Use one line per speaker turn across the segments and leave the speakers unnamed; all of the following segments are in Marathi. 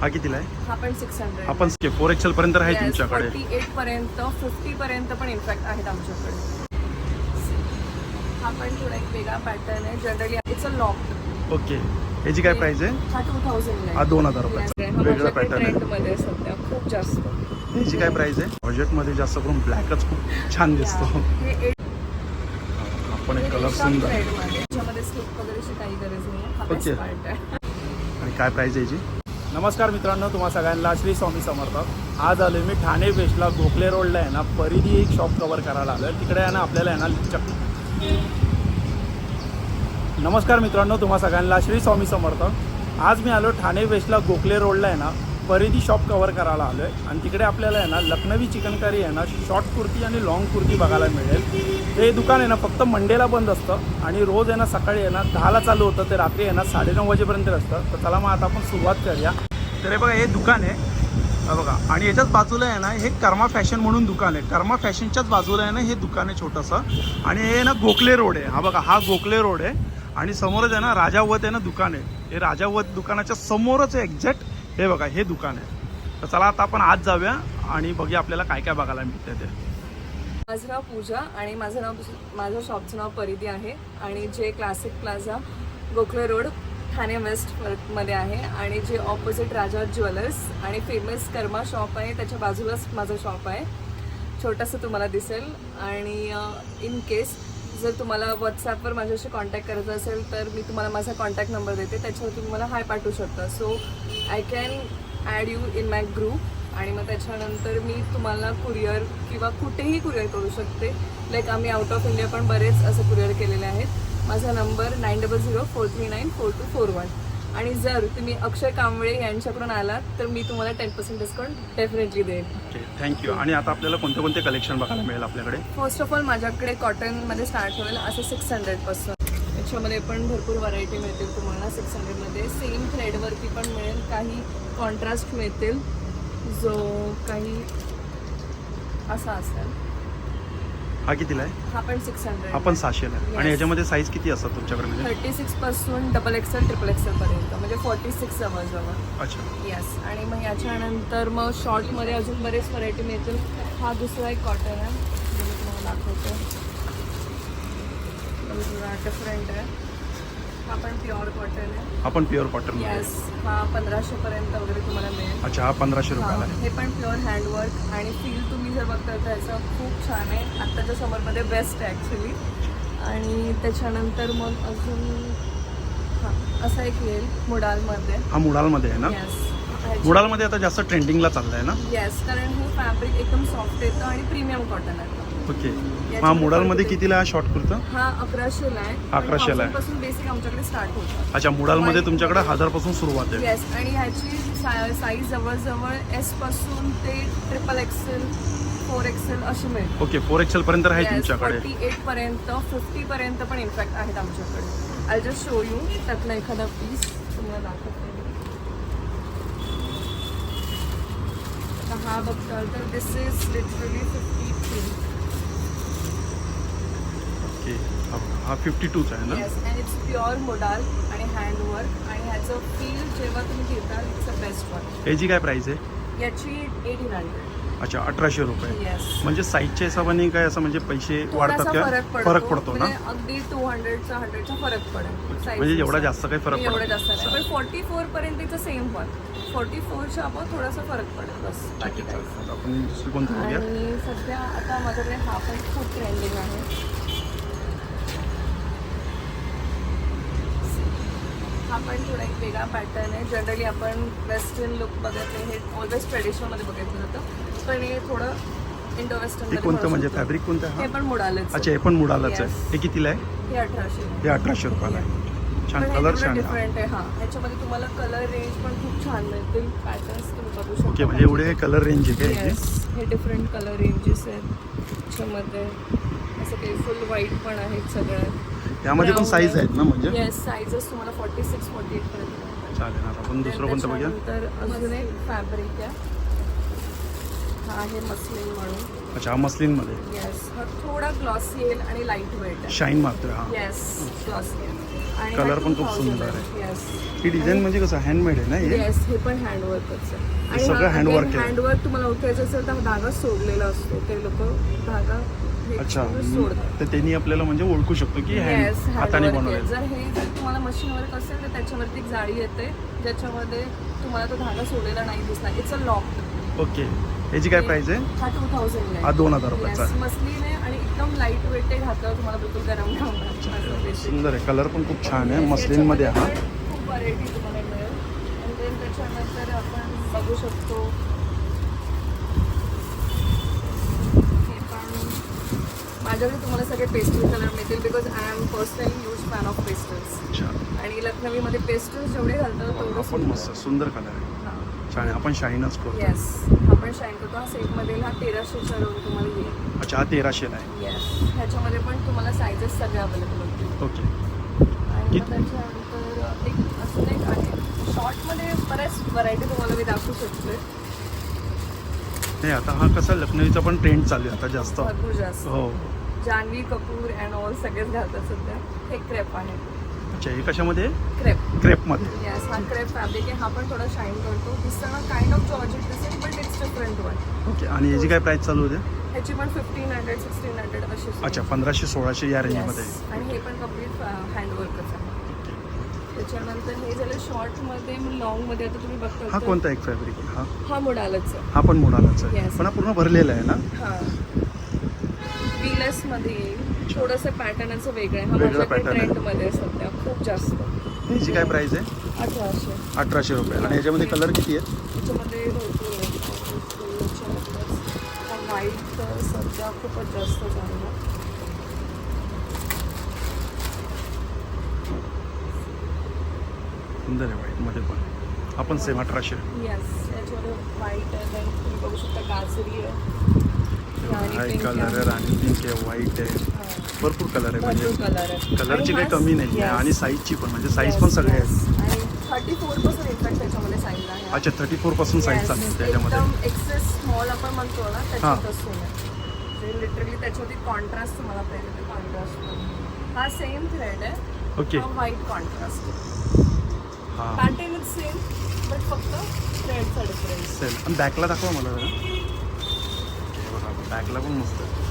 हा कितीला आहे?
हा पण सिक्स हंड्रेड
आपण फोर एक्सेल पर्यंत आहे तुमच्याकडे.
फोर्टी एट पर्यंत फिफ्टी पर्यंत पण इनफॅक्ट आहेत आमच्याकडे. हा पण थोडा एक वेगळा पॅटर्न आहे. Generally it's a lock
okay. ह्याची काय प्राइस आहे?
हा टू थाउजंड
हा दोन हजार रुपयाचा. वेगळा पॅटर्न आहे.
आहे सध्या. खूप जास्त.
ह्याची काय प्राइस आहे? बजेटमध्ये जास्त करून ब्लॅकच खूप छान दिसतो.
हे eight-
आपण एक कलर सुंदर.
स्लिप वगैरेची काही गरज नाही. हा
Okay.
best part आहे.
आणि काय प्राइस आहे याची?
नमस्कार मित्रांनो तुम्हा सगळ्यांना श्री स्वामी समर्थ. आज आलो मी ठाणे वेस्टला गोखले रोडला आहे ना परिधी एक शॉप कवर करायला आलो आहे तिकडे आहे ना आपल्याला आहे ना चक. नमस्कार मित्रांनो तुम्हा सगळ्यांना श्री स्वामी समर्थ. आज मी आलो ठाणे वेस्टला गोखले रोडला आहे ना परिधी शॉप कवर करायला आलो आहे आणि तिकडे आपल्याला आहे ना लखनवी चिकनकारी आहे ना शॉर्ट कुर्ती आणि लॉंग कुर्ती बघायला मिळेल. हे दुकान आहे ना फक्त मंडेला बंद असतं आणि रोज आहे ना सकाळी आहे ना दहाला चालू होतं ते रात्री आहे ना साडेनऊ वाजेपर्यंत असतं. तर चला मग आता आपण सुरुवात करूया.
तर हे बघा हे दुकान आहे. बघा आणि याच्याच बाजूला आहे ना हे कर्मा फॅशन म्हणून दुकान आहे. कर्मा फॅशनच्याच बाजूला आहे ना हे दुकान आहे छोटंसं. आणि हे ना गोखले रोड आहे. हा बघा हा गोखले रोड आहे. आणि समोरच आहे ना राजावत आहे ना दुकान आहे. हे राजावत दुकानाच्या समोरच आहे एक्झॅक्ट हे बघा हे दुकान आहे. तर चला आता आपण आज जाऊया आणि बघूया आपल्याला काय काय बघायला मिळते ते.
माझं नाव पूजा आणि माझं नाव माझं शॉपचं नाव परिधी आहे आणि जे classic plaza Gokhale road Thane वेस्टमध्ये आहे आणि जे ऑपोजिट राजा ज्वेलर्स आणि फेमस कर्मा शॉप आहे त्याच्या बाजूलाच माझं शॉप आहे. छोटंसं तुम्हाला दिसेल आणि इन केस जर तुम्हाला व्हॉट्सॲपवर माझ्याशी कॉन्टॅक्ट करायचा असेल तर मी तुम्हाला माझा कॉन्टॅक्ट नंबर देते त्याच्यावर तुम्ही मला हाय पाठवू शकता. So I can add you in my group आणि मग त्याच्यानंतर मी तुम्हाला कुरिअर किंवा कुठेही कुरिअर करू शकते. लाईक आम्ही आउट ऑफ इंडिया पण बरेच असं कुरिअर केलेले आहेत. माझा number nine double zero four three nine four two four one आणि जर तुम्ही अक्षय कांबळे यांच्याकडून आलात तर मी तुम्हाला टेन पर्सेंट डिस्काउंट डेफिनेटली देईन.
थँक्यू आणि आता आपल्याला कोणते कोणते कलेक्शन बघायला मिळेल आपल्याकडे?
फर्स्ट ऑफ ऑल माझ्याकडे कॉटनमध्ये स्टार्ट होईल असं सिक्स हंड्रेडपासून त्याच्यामध्ये पण भरपूर व्हरायटी मिळतील तुम्हाला. सिक्स हंड्रेडमध्ये सेम थ्रेडवरती पण मिळेल. काही कॉन्ट्रास्ट मिळतील. जो काही असा असेल.
हा कितीला आहे?
हा पण सिक्स हंड्रेड
हा पण सहाशेला आहे. आणि
Yes.
याच्यामध्ये साईज किती असतात तुमच्याकडे म्हणजे?
थर्टी सिक्सपासून डबल एक्सेल ट्रिपल एक्सेलपर्यंत म्हणजे फोर्टी सिक्स जवळजवळ
अच्छा.
येस आणि मग याच्यानंतर मग शॉर्टमध्ये अजून बरेच व्हरायटी मिळतील. हा दुसरा एक कॉटन आहे. जो मी तुम्हाला दाखवते डिफरंट आहे. हा पण प्युअर कॉटन आहे.
हा पण प्युअर कॉटन
येस हा पंधराशेपर्यंत वगैरे तुम्हाला मिळेल.
अच्छा हा पंधराशे
हा,
रुपयाला. आहे
हे पण प्युअर हँडवर्क आणि फील तुम्ही जर बघता तर याचं खूप छान आहे. आत्ताच्या समरमध्ये बेस्ट आहे ॲक्च्युली आणि त्याच्यानंतर मग अजून हां असा एक येईल मुडालमध्ये.
हा मुडालमध्ये आहे ना?
येस
मुडालमध्ये आता जास्त ट्रेंडिंगला चाललाय ना?
येस कारण हे फॅब्रिक एकदम सॉफ्ट येतं आणि प्रीमियम कॉटन आहे
ओके. हा मुडालमध्ये कितीला शॉर्ट कुर्ता?
हा अकराशेला आहे.
अकराशेला आहे.
पासून बेसिक आमच्याकडे स्टार्ट होतं.
अच्छा मुडालमध्ये तुमच्याकडे हजारपासून सुरुवात आहे.
येस आणि ह्याची साईज जवळजवळ एसपासून ते ट्रिपल एक्सेल फोर एक्सेल अशी मिळते.
ओके फोर एक्सेल पर्यंत आहे तुमच्याकडे.
फोर्टी एट पर्यंत फिफ्टी पर्यंत पण इनफॅक्ट आहेत आमच्याकडे. आय जस्ट शो यू त्यातला एखादा पीस तुम्हाला दाखवते. हा बघताल तर this is literally fifty three
okay हा हा फिफ्टी टूचा आहे ना?
Yes and it's pure modal आणि हँडवर्क आणि ह्याचं फील जेव्हा तुम्ही घेताल इट्स अ बेस्ट वन
याची काय प्राइस आहे?
याची एटीन हंड्रेड
अच्छा अठराशे रुपये.
येस
म्हणजे साईजच्या हिशोबाने काय असं म्हणजे पैसे वाढतात का
फरक पडतो
ना?
म्हणजे अगदी टू हंड्रेडचा हंड्रेडचा फरक पडेल. size
म्हणजे एवढा
नुसार.
जास्त काही फरक
एवढं
पडत
जास्त नाही. पण फोर्टी फोर पर्यंतचं सेम पण फोर्टी फोरच्या आपण थोडासा फरक पडेल. बस. बाकी
ठीक आहे
काही
चालेल. आपण दुसरी कोणती बघूया?
आणि सध्या आता माझ्याकडे हा पण खूप ट्रेंडिंग आहे. हा पण थोडा एक वेगळा पॅटर्न आहे. जनरली आपण वेस्टर्न लुक बघत हे ऑलवेज ट्रेडिशनलमध्ये बघितलं जातं. पण हे थोडं इंडो
हे कोणतं म्हणजे? फॅब्रिक कोणतं?
हे?
हा?
पण मुडालच
अच्छा हे पण मुडालाच आहे.
Yes.
हे कितीला आहे?
हे अठराशे
हे अठराशे रुपयाला आहे. छान कलर छान आहे.
डिफरंट आहे. हा. ह्याच्यामध्ये तुम्हाला कलर रेंज पण खूप छान मिळतील. पॅटर्न्स तुम्ही बघू शकता.
ओके म्हणजे एवढे कलर रेंज आहे का
येस
याची
हे डिफरंट कलर रेंजेस आहेत. त्याच्यामध्ये असं काही फुल व्हाईट पण आहेत सगळ्यात
यामध्ये पण साईज आहेत ना म्हणजे?
येस साईजेस तुम्हाला फॉर्टी सिक्स फॉर्टी एट पर्यंत
चालेल आता आपण दुसरं कोणतं बघूया?
तर अजून एक फॅब्रिक आहे. हा आहे मस्लिन म्हणून.
अच्छा हा मस्लिनमध्ये
येस हा थोडा ग्लॉसी येईल आणि लाइट वेट आहे.
शाईन मारतोय हा.
येस ग्लॉसी आणि
कलर पण खूप सुंदर आहे. ही डिझाईन म्हणजे कसं हँडमेड आहे ना हे?
येस हे पण हँडवर्कच आहे.
सगळं handwork आहे.
हँडवर्क तुम्हाला ओळखायचं असेल तर हा धागा सोडलेला असतो. ते लोक धागा
अच्छा तर त्यांनी आपल्याला म्हणजे ओळखू शकतो की हँड हाताने
आहे
बनवलेलं
जर हे जर तुम्हाला मशीन वर्क असेल तर त्याच्यावरती एक जाळी येते ज्याच्यामध्ये तुम्हाला तो धागा सोडलेला नाही दिसणार. It's a lock
okay. याची काय प्राइस आहे?
हा टू थाउजंड
हा दोन हजार रुपयाचा. आहे.
मसलीन आहे आणि एकदम लाइट वेट आहे घातल्यावर तुम्हाला बिलकुल गरम नाही होणार असं basic.
सुंदर आहे. कलर पण खूप छान आहे.
Yes,
मस्लिनमध्ये हा
पण खूप व्हरायटी तुम्हाला मिळेल. आणि देन त्याच्यानंतर आपण बघू शकतो हे पण माझ्याकडे तुम्हाला सगळे पेस्टल कलर मिळतील because I am personally use fan of pastels आणि लखनवीमध्ये पेस्टल्स जेवढे घालतात तेवढं
पण मस्त सुंदर कलर आहे. छान आपण शाईनच करतो.
येस आपण शाईन करतो. हा सेटमध्ये हा तेराशेच्या रोल तुम्हाला येईल.
अच्छा हा तेराशेला आहे.
येस ह्याच्यामध्ये पण तुम्हाला सायझेस सगळे अवेलेबल होतील
ओके.
आणि त्याच्यानंतर एक असं एक आहे. शॉर्टमध्ये बऱ्याच व्हरायटी तुम्हाला मी दाखवू शकते.
नाही आता हा कसा लखनवीचा पण ट्रेंड चालू आहे आता जास्त.
भरपूर जास्त.
हो.
जान्हवी कपूर अँड ऑल सगळेच घालतात सध्या. हे क्रेप आहे.
अच्छा हे कशामध्ये?
क्रेप
क्रेपमध्ये
येस हा क्रेप फॅब्रिक आहे. हा पण थोडा शाईन करतो. दिसताना काइंड ऑफ जॉर्जेट दिसेल but it's different one
okay आणि याची काय प्राइस चालू होते?
ह्याची पण फिफ्टीन हंड्रेड सिक्स्टीन हंड्रेड अशी
अच्छा पंधराशे सोळाशे या रेंजमध्ये.
आणि हे पण कंप्लीट हँडवर्कच आहे. त्याच्यानंतर हे झालं शॉर्टमध्ये लॉंगमध्ये आता तुम्ही बघता
हा कोणता एक फॅब्रिक हा?
हा मोडालाच.
हा पण मोडालाच आहे.
Yes.
पण हा पूर्ण भरलेला आहे ना?
हा. मध्ये येईल थोडंसं पॅटर्न असं वेगळं आहे. हा
वेगळा
माझ्याकडे
pattern आहे.
ट्रेंडमध्ये आहे सध्या खूप जास्त.
याची काय प्राइस आहे?
अठराशे.
अठराशे रुपये. आणि याच्यामध्ये कलर किती आहेत
त्याच्यामध्ये भरपूर आहे. याच्यामधलंच हा व्हाईट सध्या खूपच जास्त चालला
सुंदर आहे व्हाईटमध्ये पण. हा पण सेम अठराशे
आहे.
कलर आहे. राणी पिंक आहे. व्हाईट आहे. भरपूर कलर आहे म्हणजे
आहे.
कलरची
आणि
काही कमी नाही आहे. आणि साईजची पण म्हणजे साईज पण सगळे. आहेत.
आणि थर्टी फोरपासून इनफॅक्ट त्याच्यामध्ये साईज आहे.
अच्छा थर्टी फोरपासून साईज चालते त्याच्यामध्ये.
एक्सेस स्मॉल आपण म्हणतो ना त्याच्यात लिटरली त्याच्यावरती कॉन्ट्रास्ट तुम्हाला पाहिजे कॉन्ट्रास्ट हा सेम थ्रेड आहे.
Okay
white contrast pattern is same but फक्त थ्रेडचा डिफरन्स
आणि बॅकला दाखवा मला जरा. बघा बॅकला पण मस्त आहे.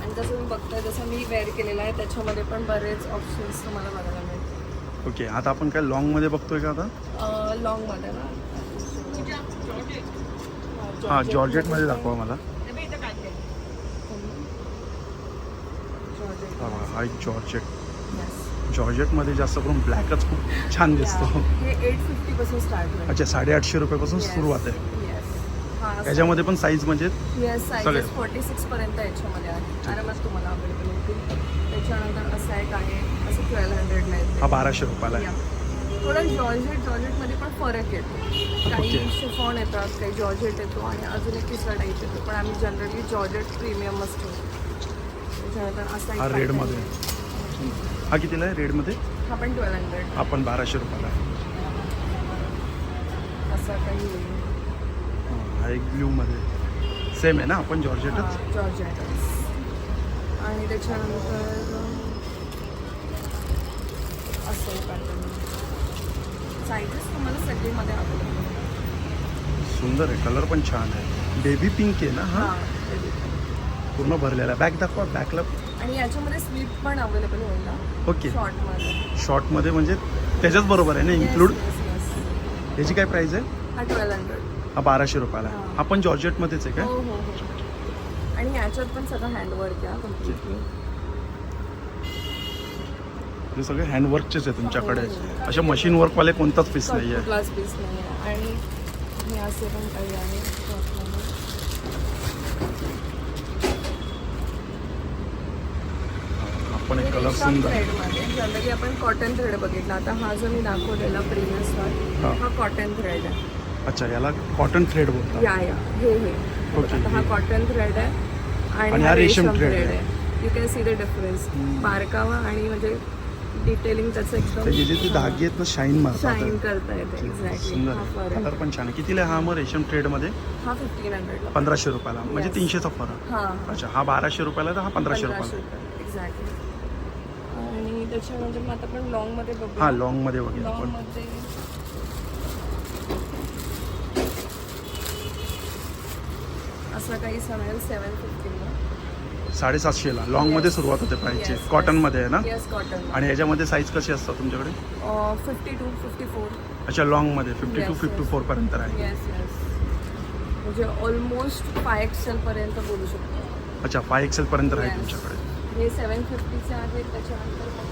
आणि जसं तुम्ही बघताय जसं मी वेअर केलेलं आहे त्याच्यामध्ये पण बरेच ऑप्शन्स तुम्हाला बघायला मिळतील.
ओके आता आपण काय लॉंगमध्ये बघतोय का आता?
लॉंगमध्ये ना.
हां जॉर्जेटमध्ये दाखवा मला. हा एक जॉर्जेट जॉर्जेटमध्ये जास्त करून ब्लॅकच खूप छान दिसतो.
हे
अच्छा साडेआठशे रुपयापासून सुरुवात आहे. याच्यामध्ये पण साईज म्हणजे
येस
सगळे.
फोर्टी सिक्स पर्यंत याच्यामध्ये. आहे आरामात तुम्हाला अवेलेबल होतील. त्याच्यानंतर असं एक आहे असं ट्वेल्व हंड्रेडला
हा
येते.
बाराशे रुपयाला आहे.
थोडं जॉर्जेट जॉर्जेटमध्ये पण फरक येतो. काही. शिफॉन येतात काही जॉर्जेट येतो आणि अजून एक तिसरा टाईप येतो. पण आम्ही जनरली जॉर्जेट प्रीमियमच ठेवतो त्याच्यानंतर असा
हा रेडमध्ये. हा कितीला आहे? रेडमध्ये
हा पण ट्वेल्व हंड्रेड
हा पण बाराशे रुपयाला आहे.
असा काही
हा एक ब्ल्यूमध्ये सेम आहे ना? आपण जॉर्जेटच?
जॉर्जेटच. आणि त्याच्यानंतर असं पॅटर्न साईजेस तुम्हाला सगळीमध्ये अवेलेबल
सुंदर आहे. कलर पण छान आहे. बेबी पिंक आहे ना हा? पूर्ण भरलेला बॅग दाखवा बॅकला
आणि याच्यामध्ये स्लीप पण अवेलेबल होईल ना?
ओके.
शॉर्टमध्ये.
शॉर्टमध्ये म्हणजे त्याच्याच बरोबर आहे ना इन्क्लूड
Yes, yes, yes.
याची काय प्राईस आहे?
हा ट्वेल्व हंड्रेड
हा बाराशे रुपयाला. आहे
हा.
हा पण जॉर्जेटमध्येच आहे
हो
काय
हो हो. आणि याच्यात पण सगळं हँडवर्क आहे कम्प्लिटली
हे सगळे हँडवर्कचेच आहे तुमच्याकडे.
हो.
अशा मशीन वर्कवाले कोणताच पीस नाही आहे
क्लास पीस नाही आहे आणि हे असे पण काही आहे शॉर्टमध्ये
आपण एक कलर सुंदर.
थ्रेडमध्ये आपण कॉटन थ्रेड बघितला. आता हा जो मी दाखवलेला प्रिमियस
हा.
हा. कॉटन थ्रेड आहे.
अच्छा याला कॉटन थ्रेड बोलतात.
या या. हे हे.
Okay,
आता हा
हे.
कॉटन थ्रेड आहे
आणि हा रेशम thread
थ्रेड
आहे.
आहे. You can see the difference बारकावा आणि म्हणजे डिटेलिंग त्याचं
त्याचे जे ते
एकदम
धागे आहेत ना शाईन
करता येते. एक्झॅक्टली
सुंदर.
हा
आहे.
फरक
कलर पण छान आहे. कितीला आहे हा मग रेशम ट्रेडमध्ये
हा फिफ्टीन हंड्रेडला
पंधराशे रुपयाला. म्हणजे
Yes.
तीनशेचा फरक.
हा.
अच्छा हा बाराशे रुपयाला तर हा पंधराशे रुपयाला.
एक्झॅक्टली मग आता आपण लॉंगमध्ये बघू
हा लॉंगमध्ये बघूया
लॉंग
आपण
मध्ये. असा काही सेवन फिफ्टीला
साडेसातशेला लॉंगमध्ये सुरुवात होते प्राईसची कॉटनमध्ये आहे ना?
येस कॉटन
आणि याच्यामध्ये साईज कशी असतात तुमच्याकडे?
फिफ्टी टू फिफ्टी फोर
अच्छा लॉंगमध्ये. Fifty two
Yes,
fifty
yes.
Four पर्यंत आहे
येस येस म्हणजे ऑलमोस्ट फाय एक्सेल पर्यंत बोलू शकतो.
अच्छा फाय एक्सेल पर्यंत आहे
Yes.
तुमच्याकडे.
हे सेवन फिफ्टीचे आहेत त्याच्यानंतर मग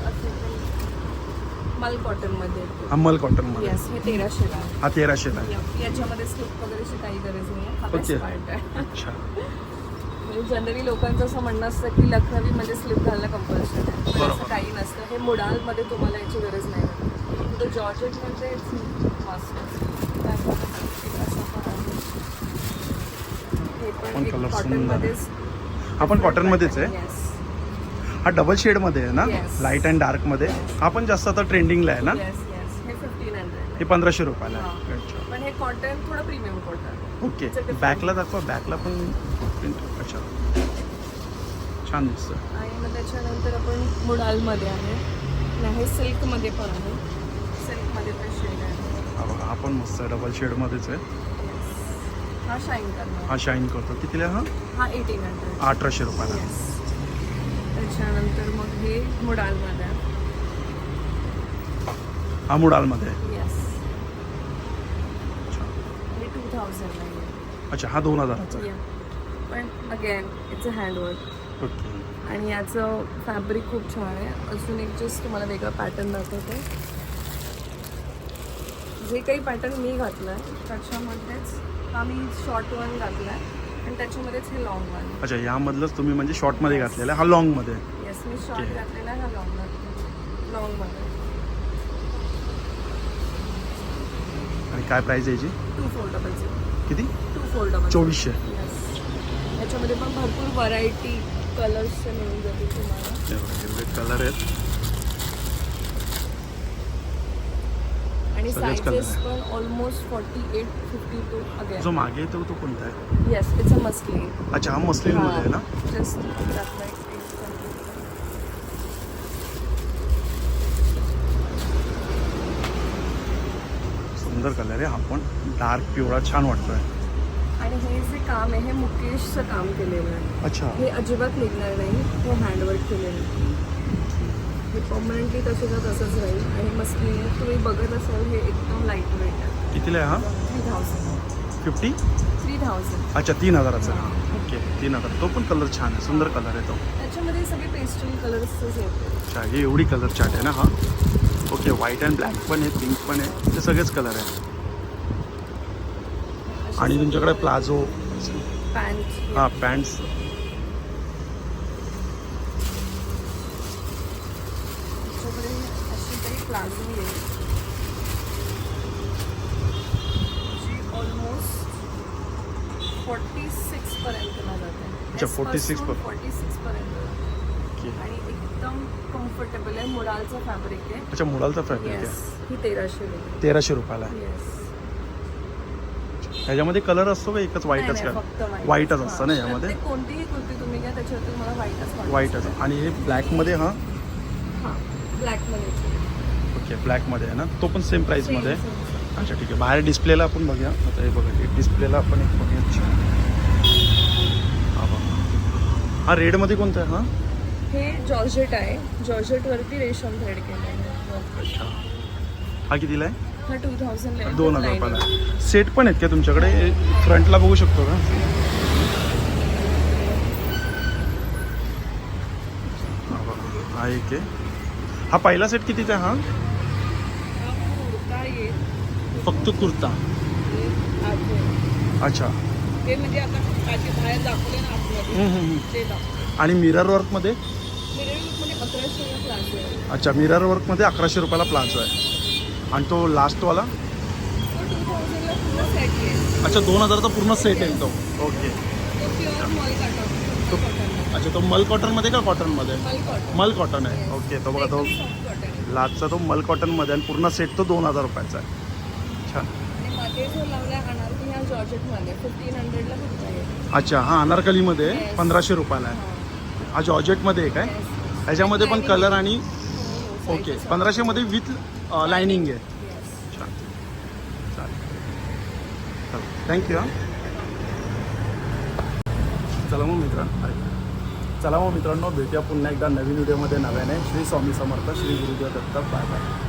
मल कॉटनमध्ये
मल कॉटनमध्ये
येस हे तेराशेला आहे.
हा तेराशेला आहे.
या- याच्यामध्ये स्लिप वगैरेची काही गरज नाही हा बेस्ट
Okay.
पार्ट आहे.
अच्छा.
म्हणजे जनरली लोकांचं असं म्हणणं असतं की लखनवी म्हणजे स्लिप घालणं कंपल्सरी आहे. पण
बरोबर.
असं काही नसतं. हे मुडालमध्ये तुम्हाला याची गरज नाही. जॉर्जेटमध्ये मस्त हे
पण colour आपण कॉटन मध्येच आहे. हा डबल शेडमध्ये आहे ना?
Yes.
लाइट अँड डार्कमध्ये. हा पण जास्त आता ट्रेंडिंगला आहे ना?
येस येस हे फिफ्टीन हंड्रेड
पंधराशे रुपयाला
हा.
आहे अच्छा.
पण हे कॉटन थोडं premium cotton
okay.
It's a different-
बॅकला दाखवा. बॅकला पण print. अच्छा. छान दिसतं.
आणि मग त्याच्यानंतर आपण मुडालमध्ये आहे. आणि हे सिल्कमध्ये पण आहे. सिल्कमध्ये पण शेड आहे.
हा बघा हा पण मस्त डबल शेडमध्येच आहे.
हा शाईन करणार.
हा शाईन करतो. कितीला हा?
हा एटीन हंड्रेड
अठराशे रुपयाला.
येस त्याच्यानंतर मग हे मुडालमध्ये.
हा मुडालमध्ये.
येस
अच्छा.
हे टू थाउजंड आहे.
अच्छा हा दोन हजाराचा. आहे.
पण again it's a handwork
okay
आणि याचं फॅब्रिक खूप छान आहे. अजून एक जस्ट तुम्हाला वेगळा पॅटर्न दाखवते. जे काही पॅटर्न मी घातलं आहे त्याच्यामध्येच हा मी शॉर्ट वन घातला आहे आणि त्याच्यामध्येच हे लॉंग
अच्छा यामधलंच तुम्ही म्हणजे शॉर्टमध्ये घातलेलं हा लॉंगमध्ये आहे.
येस मी शॉर्ट. घातलेला हा लॉंग घातला लॉंगमध्ये
आणि काय प्राईस आहे याची?
टू फोल्डेबलचे
किती?
To foldable
चोवीसशे.
येस याच्यामध्ये पण भरपूर व्हरायटी कलर्सचे मिळून जातील तुम्हाला.
एवढे कलर आहेत.
आणि
सगळेच
सायझेस पण almost forty eight fifty two
जो
अगेन
मागे येतो तो कोणता आहे?
येस इट्स अ मस्लिन
अच्छा हा मस्लिनमध्ये आहे ना?
जस्ट.
सुंदर कलर आहे हा पण. डार्क पिवळा छान वाटतोय.
आणि हे जे काम आहे हे मुकेशचं काम केलेलं आहे.
अच्छा.
हे अजिबात निघणार नाही. हे हँडवर्क केलेलं आहे. हे परमनंटली तसेच तसंच राहील. आणि मस्लिन तुम्ही बघत असाल हे एकदम लाइट वेट आहे.
कितीला आहे हा?
Three thousand
fifty
three thousand
अच्छा तीन हजाराचा. ओके तीन हजार. तो पण कलर छान आहे सुंदर कलर आहे तो.
त्याच्यामध्ये सगळे पेस्टल कलर्सच येते
अच्छा ही एवढी कलर चार्ट आहे ना हा? ओके व्हाईट अँड ब्लॅक पण आहे पिंक पण आहे ते सगळेच कलर आहे. आणि तुमच्याकडे प्लाझो
पॅन्ट
हा पॅन्ट्स
तुमच्याकडे अशी काही प्लाझो आहे जी ऑलमोस्ट फोर्टी सिक्स पर्यंतला जाते.
अच्छा, 46 पर्यंत.
फोर्टी सिक्स पर्यंत.
ओके.
आणि एकदम कम्फर्टेबल आहे. मुडालचं फॅब्रिक आहे.
अच्छा मुलालचा फॅब्रिक
येस
आहे
ही तेराशे रुपये.
तेराशे रुपयाला आहे.
येस
ह्याच्यामध्ये कलर असतो का एकच व्हाईटच का. व्हाईटच असतं ना. यामध्ये
प्रत्येक कोणतीही कुर्ती तुम्ही घ्या त्याच्यावरती मला व्हाईटच वाटतं.
व्हाईटच आणि हे ब्लॅकमध्ये हा?
हां
ओके ब्लॅकमध्ये आहे ना? तो पण सेम प्राईसमध्ये आहे. अच्छा ठीक आहे. बाहेर डिस्प्लेला आपण बघूया. आता हे बघा डिस्प्लेला आपण एक बघूया. हा रेडमध्ये कोणता आहे हा?
हे जॉर्जेट आहे. जॉर्जेटवरती रेशम थ्रेड केलेलं आहे
अच्छा. हा कितीला आहे?
हा टू थाउजंड
दोन हजार रुपयाला. सेट पण आहेत का तुमच्याकडे? फ्रंटला बघू शकतो का? हा एक आहे. हा पहिला सेट कितीचा आहे हा? फक्त कुर्ता. अच्छा.
हे म्हणजे आता बाहेर दाखवले ना. ते दाखवले.
आणि मिरर वर्कमध्ये
मध्ये? आहे.
अच्छा मिरर वर्कमध्ये अकराशे रुपयाला प्लाझो आहे. आणि तो लास्टवाला
तो टू थाउजंडला पूर्ण सेट येईल
अच्छा दोन हजारचा पूर्ण सेट आहे तो. ओके
तो प्युअर मल
तो
कॉटन
अच्छा तो मल कॉटनमध्ये का कॉटनमध्ये
मल कॉटन
मल कॉटन आहे. ओके तो बघा तो
आहे.
लास्टचा तो मल कॉटनमध्ये आणि पूर्ण सेट तो दोन हजार रुपयाचा आहे. अच्छा. हा अनारकलीमध्ये. पंधराशे रुपयाला आहे.
हां.
हा जॉर्जेटमध्ये आहे काय. ह्याच्यामध्ये पण कलर आणि
ओके पंधराशे मध्ये विथ लाइनिंग आहे.
Yes.
छान चालेल. थँक्यू
चला मग मित्रांनो चला मग मित्रांनो भेटूया पुन्हा एकदा नवीन व्हिडिओमध्ये नव्याने. श्री स्वामी समर्थ श्री गुरुदेव दत्त. Bye bye